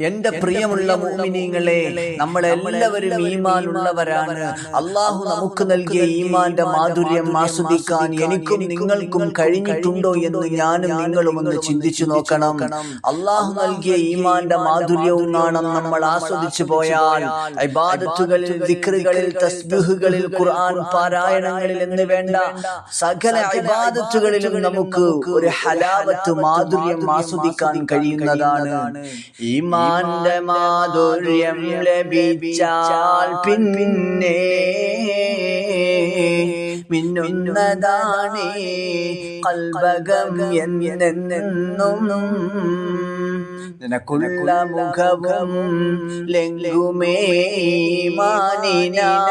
എന്റെ പ്രിയമുള്ള മോമിനിങ്ങളെ നമ്മളെല്ലാവരും ഈമാൻ ഉള്ളവരാണ് അള്ളാഹു നമുക്ക് നൽകിയ ഈമാന്റെ മാധുര്യം ആസ്വദിക്കാൻ എനിക്കും നിങ്ങൾക്കും കഴിഞ്ഞിട്ടുണ്ടോ എന്ന് ഞാനും നിങ്ങളും ഒന്ന് ചിന്തിച്ചു നോക്കണം. അള്ളാഹു നൽകിയ ഈമാന്റെ മാധുര്യവും നാണം നമ്മൾ ആസ്വദിച്ചു പോയാൽ. ഇബാദത്തുകളിൽ ദിക്റുകളിൽ തസ്ബിഹുകളിൽ ഖുർആൻ പാരായണങ്ങളിൽ എന്ന് വേണ്ട. സകല ഇബാദത്തുകളിലും നമുക്ക് ഒരു ഹലാവത്ത് മാധുര്യം ആസ്വദിക്കാൻ കഴിയുന്നതാണ്. ഈമാൻ ഖുർആന്റെ മാധുര്യം ലഭിച്ചാൽ പിന്നെ മിന്നുന്നതാണ് കൽബകം എന്നെന്നും നിനക്കുള്ള മുഖവും ലംഘുമേ മാനിനാൻ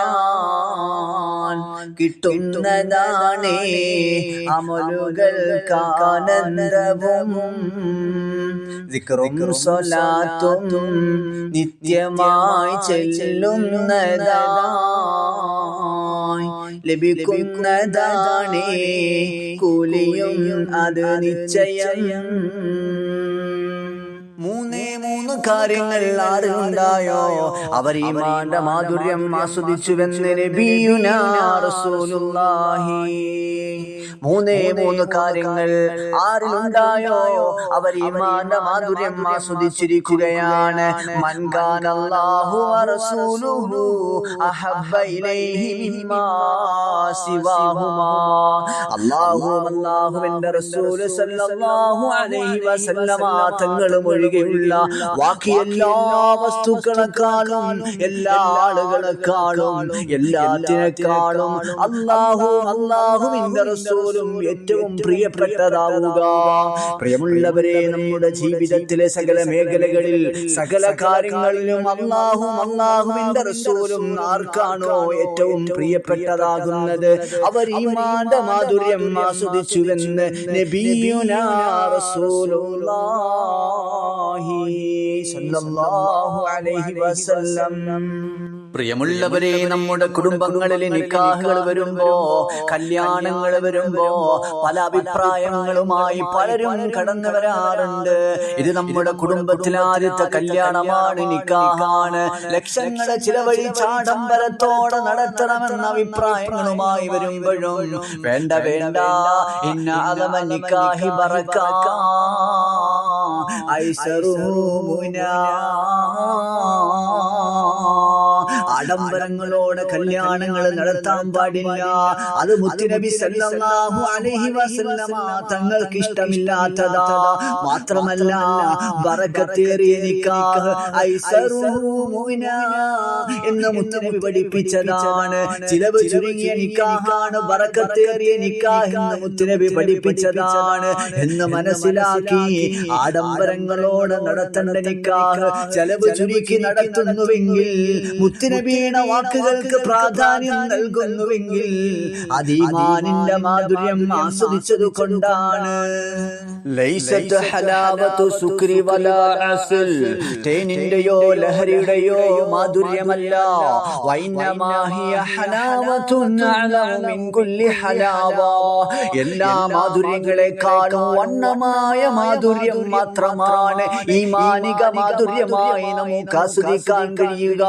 കിട്ടുന്നതാണ്. അമലുകൾക്കാനന്ദവും ദിക്റും സ്വലാത്തും നിത്യമായി ചെല്ലുന്നതായി. ലഭിക്കുന്നതാണേ. കൂലിയും അത് നിശ്ചയം. മൂന്നേ മൂന്ന് കാര്യങ്ങൾ ആരുണ്ടായോ? അവർ ഈമാന്റെ മാധുര്യം ആസ്വദിച്ചുവെന്ന് നബിയുനാ റസൂലുള്ളാഹി. മൂന്നേ മൂന്ന് കാര്യങ്ങൾ ആരിലുണ്ടായോ? അവർ ഈമാന്റെ മാധുര്യം ആസ്വദിച്ചിരിക്കുകയാണ് മൻകാൻ അല്ലാഹു റസൂലുഹു അഹബ്ബ ഇലൈഹി മിമ്മാ സിവാഹുമാ. അല്ലാഹു അല്ലാഹുവിന്റെ റസൂൽ സല്ലല്ലാഹു അലൈഹി വസല്ലമ. തങ്ങളും ഒഴികെയുള്ള ബാക്കി എല്ലാ വസ്തുക്കളെക്കാളും എല്ലാ ആളുകളെക്കാളും എല്ലാത്തിനേക്കാളും അല്ലാഹു അല്ലാഹുവിന്റെ റസൂലും ഏറ്റവും പ്രിയപ്പെട്ടതാവുക. പ്രിയമുള്ളവരെ നമ്മുടെ ജീവിതത്തിലെ സകല മേഖലകളിൽ സകല കാര്യങ്ങളിലും അന്നാഹും അന്നാഹും റസൂലും ആർക്കാണോ ഏറ്റവും പ്രിയപ്പെട്ടതാകുന്നത്? അവർ ഈമാന്റെ മാധുര്യം ആസ്വദിച്ചുവെന്ന് നബിയുനാ റസൂലുള്ളാഹി സ്വല്ലല്ലാഹു അലൈഹി വസല്ലം. പ്രിയമുള്ളവരെ നമ്മുടെ കുടുംബങ്ങളിൽ നിക്കാഹുകൾ വരുമ്പോ കല്യാണങ്ങൾ വരുമ്പോ പല അഭിപ്രായങ്ങളുമായി പലരും കടന്നു വരാറുണ്ട്. ഇത് നമ്മുടെ കുടുംബത്തിൽ ആദ്യത്തെ കല്യാണമാണ്. നിക്കാഹാണ് ലക്ഷങ്ങളെ ചിലവഴി ചാടംബരത്തോടെ നടത്തണമെന്ന അഭിപ്രായങ്ങളുമായി വരുമ്പോഴും വേണ്ട വേണ്ട ഇന്ന അകമ നിക്കാഹി ബറക്കാ ആഡംബരങ്ങളോടെ കല്യാണങ്ങൾ നടത്താൻ പാടില്ല. അത് മുത്തുനബി സല്ലല്ലാഹു അലൈഹി വസല്ലമ തങ്ങൾക്ക് ഇഷ്ടമില്ലാത്തതാ മാത്രമല്ല ബറക്കത്തേറിയ നിക്കാഹ് ഐസറുമുന എന്ന് മുത്തുനബി പഠിപ്പിച്ചതാണ്. ചിലവ് ചുരുങ്ങിയ നിക്കാഹാണ് ബറക്കത്തേറിയ നിക്കാഹ് എന്ന് മുത്തുനബി പഠിപ്പിച്ചതാണ്. എന്ന് മനസ്സിലാക്കി ആഡംബരങ്ങളോട് നടത്തേണ്ട നിക്കാഹ് ചെലവ് ചുരുക്കി നടത്തുന്നുവെങ്കിൽ മുത്തുനബിയുടെ വാക്കുകൾക്ക് പ്രാധാന്യം നൽകുന്നുവെങ്കിൽ അതീമാനിന്റെ മാധുര്യം ആസ്വദിച്ചത് കൊണ്ടാണ്. തേനിന്റെയോ ലഹരിയുടെയോ മാധുര്യമല്ല. എല്ലാ മാധുര്യങ്ങളെക്കാളും വണ്ണമായ മാധുര്യം മാത്രമാണ് ഈ മാനിക മാധുര്യമായി നമുക്ക് ആസ്വദിക്കാൻ കഴിയുക.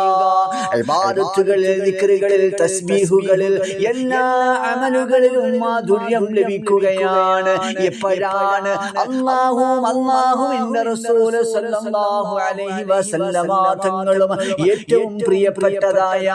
ഇബാദത്തുകളിൽ ദിക്റുകളിൽ തസ്ബീഹുകളിൽ എല്ലാ അമലുകളിലും മാധുര്യം ലഭിക്കുകയാണ്. എപ്പോഴാണ്? അള്ളാഹും അള്ളാഹുവിന്റെ റസൂൽ സല്ലല്ലാഹു അലൈഹി വസല്ലമ തങ്ങളും ഏറ്റവും പ്രിയപ്പെട്ടതായ